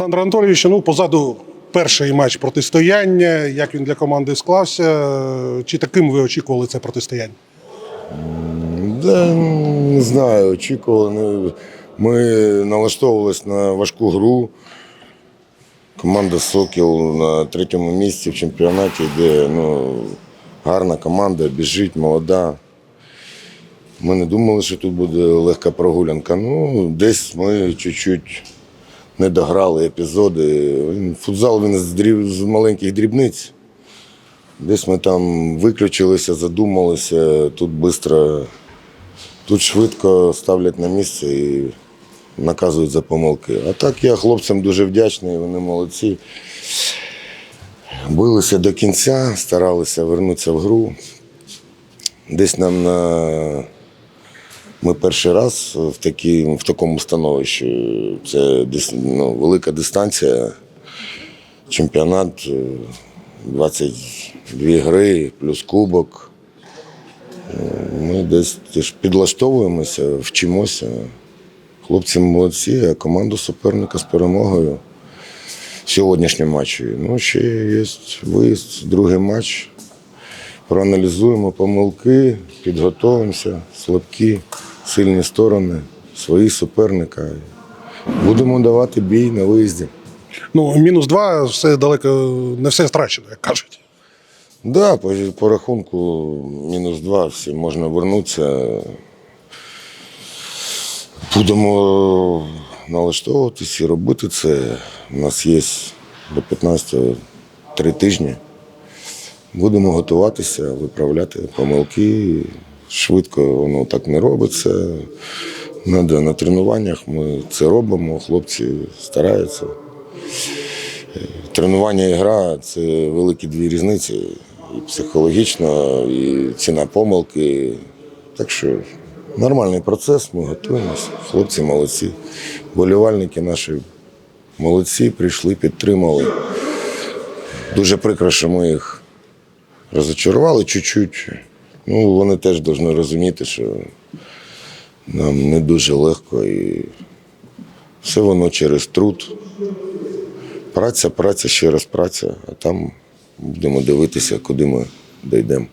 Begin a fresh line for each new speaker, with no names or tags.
Олександр Анатолійович, ну позаду перший матч протистояння. Як він для команди склався? Чи таким ви очікували це протистояння?
Да, не знаю, очікували. Ми налаштовувалися на важку гру. Команда Сокіл на третьому місці в чемпіонаті, де ну, гарна команда, біжить, молода. Ми не думали, що тут буде легка прогулянка. Ну, десь ми чуть-чуть не дограли епізоди. Футзал він з, дріб, з маленьких дрібниць. Десь ми там виключилися, задумалися, тут швидко, тут швидко ставлять на місце і наказують за помилки. А так я хлопцям дуже вдячний, вони молодці. Билися до кінця, старалися вернутися в гру. Десь нам на ми перший раз в, такі, в такому становищі. Це ну, велика дистанція, чемпіонат, е, 22 гри, плюс кубок. Е, Ми десь підлаштовуємося, вчимося. Хлопці молодці, а команду суперника з перемогою в сьогоднішньому. Ну, ще є виїзд, другий матч. Проаналізуємо помилки, підготуємося, слабкі, сильні сторони, свої суперника. Будемо давати бій на виїзді.
Ну, мінус два, все далеко не все страчено, як кажуть.
Да, по, по рахунку мінус два, всі можна вернутися. Будемо налаштовуватись і робити це. У нас є до 15 три тижні. Будемо готуватися, виправляти помилки. Швидко воно так не робиться. Надо на тренуваннях ми це робимо, хлопці стараються. Тренування і гра це великі дві різниці. І психологічно, і ціна помилки. Так що нормальний процес, ми готуємося. Хлопці молодці. Болівальники наші молодці, прийшли, підтримали. Дуже прикро, що ми їх розочарували чуть-чуть. Ну, вони теж повинні розуміти, що нам не дуже легко і все воно через труд. Праця, праця, ще раз праця, а там будемо дивитися, куди ми дійдемо.